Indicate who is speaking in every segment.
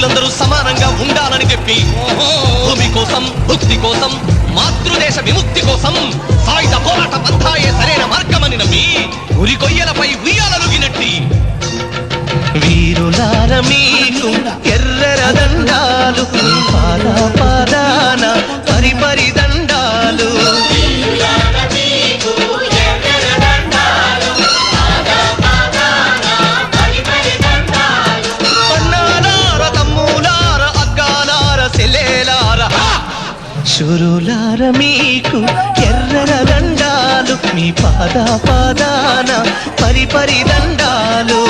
Speaker 1: మనుషులందరూ సమానంగా
Speaker 2: ఉండాలని చెప్పి భూమి కోసం భుక్తి కోసం మాతృదేశ విముక్తి కోసం సాయుధ పోరాట పంథా శురులార మీకు ఎర్రర దండాలు మీ పాద పాదాన
Speaker 1: పరి పరి దండాలు.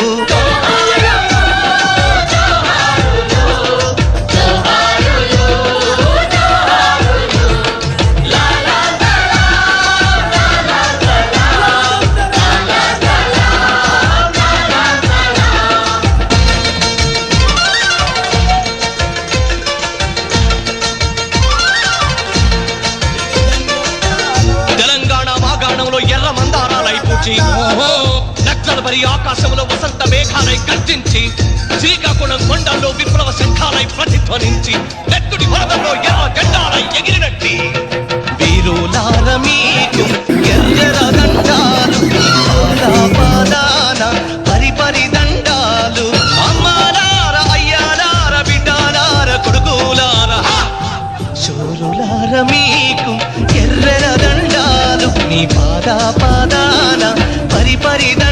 Speaker 1: మందారాలై పూచి నక్సల్ పరి ఆకాశంలో వసంత మేఘాలై గర్జించి శ్రీకాకుళం కొండల్లో విప్లవ శంఖాలై ప్రతిధ్వనించి. నెత్తుడి వరదల్లో ఎర్ర గడ్డాలై ఎగిరినట్టి.
Speaker 2: వీరులార మీకు ఎర్రర దండాలు పాద పాదాన పరిపరి దండాలు.
Speaker 1: అమ్మాలార అయ్యాలార బిడ్డాలార కొడుకులార. హా!
Speaker 2: శూరులార మీకు ఎర్రర దండాలు మీ పాద పరిద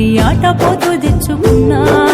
Speaker 3: నీ ఆట పోతూ తెచ్చుకున్నా.